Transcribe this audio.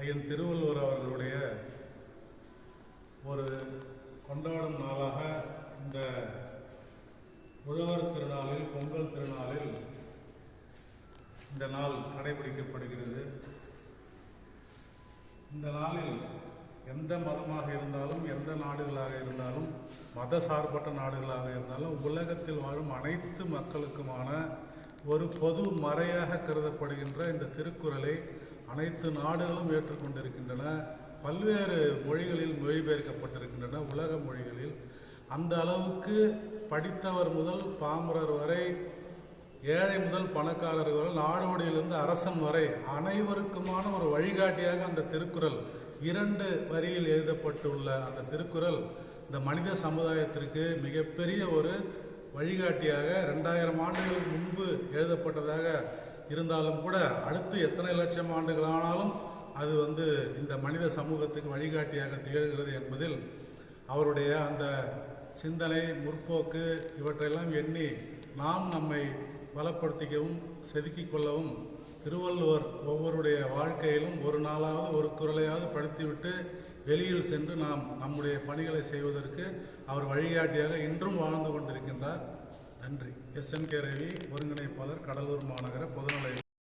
ஐயன் திருவள்ளுவர் அவர்களுடைய ஒரு கொண்டாடும் நாளாக இந்த உழவர் திருநாளில் பொங்கல் திருநாளில் இந்த நாள் கடைபிடிக்கப்படுகிறது. இந்த நாளில் எந்த மதமாக இருந்தாலும் எந்த நாடுகளாக இருந்தாலும் மத சார்பற்ற நாடுகளாக இருந்தாலும் உலகத்தில் வாழும் அனைத்து மக்களுக்குமான ஒரு பொது மறையாக கருதப்படுகின்ற இந்த திருக்குறளை அனைத்து நாடுகளும் ஏற்றுக்கொண்டிருக்கின்றன. பல்வேறு மொழிகளில் மொழிபெயர்க்கப்பட்டிருக்கின்றன. உலக மொழிகளில். அந்த அளவுக்கு படித்தவர் முதல் பாமரர் வரை ஏழை முதல் பணக்காரர் வரை நாடோடியிலிருந்து அரசன் வரை அனைவருக்குமான ஒரு வழிகாட்டியாக அந்த திருக்குறள் இரண்டு வரியில் எழுதப்பட்டுள்ள அந்த திருக்குறள் இந்த மனித சமுதாயத்திற்கு மிகப்பெரிய ஒரு வழிகாட்டியாக ரெண்டாயிரம் ஆண்டுகளுக்கு முன்பு எழுதப்பட்டதாக இருந்தாலும் கூட அடுத்து எத்தனை லட்சம் ஆண்டுகள் ஆனாலும் அது வந்து இந்த மனித சமூகத்துக்கு வழிகாட்டியாக திகழ்கிறது என்பதில் அவருடைய அந்த சிந்தனை முற்போக்கு இவற்றையெல்லாம் எண்ணி நாம் நம்மை பலப்படுத்திக்கவும் செதுக்கிக் கொள்ளவும் திருவள்ளுவர் ஒவ்வொருடைய வாழ்க்கையிலும் ஒரு நாளாவது ஒரு குரலையாவது படித்துவிட்டு வெளியில் சென்று நாம் நம்முடைய பணிகளை செய்வதற்கு அவர் வழிகாட்டியாக இன்றும் வாழ்ந்து கொண்டிருக்கின்றார். நன்றி. எஸ். N K. ரவி ஒருங்கிணைப்பாளர் கடலூர் மாநகர பொதுநல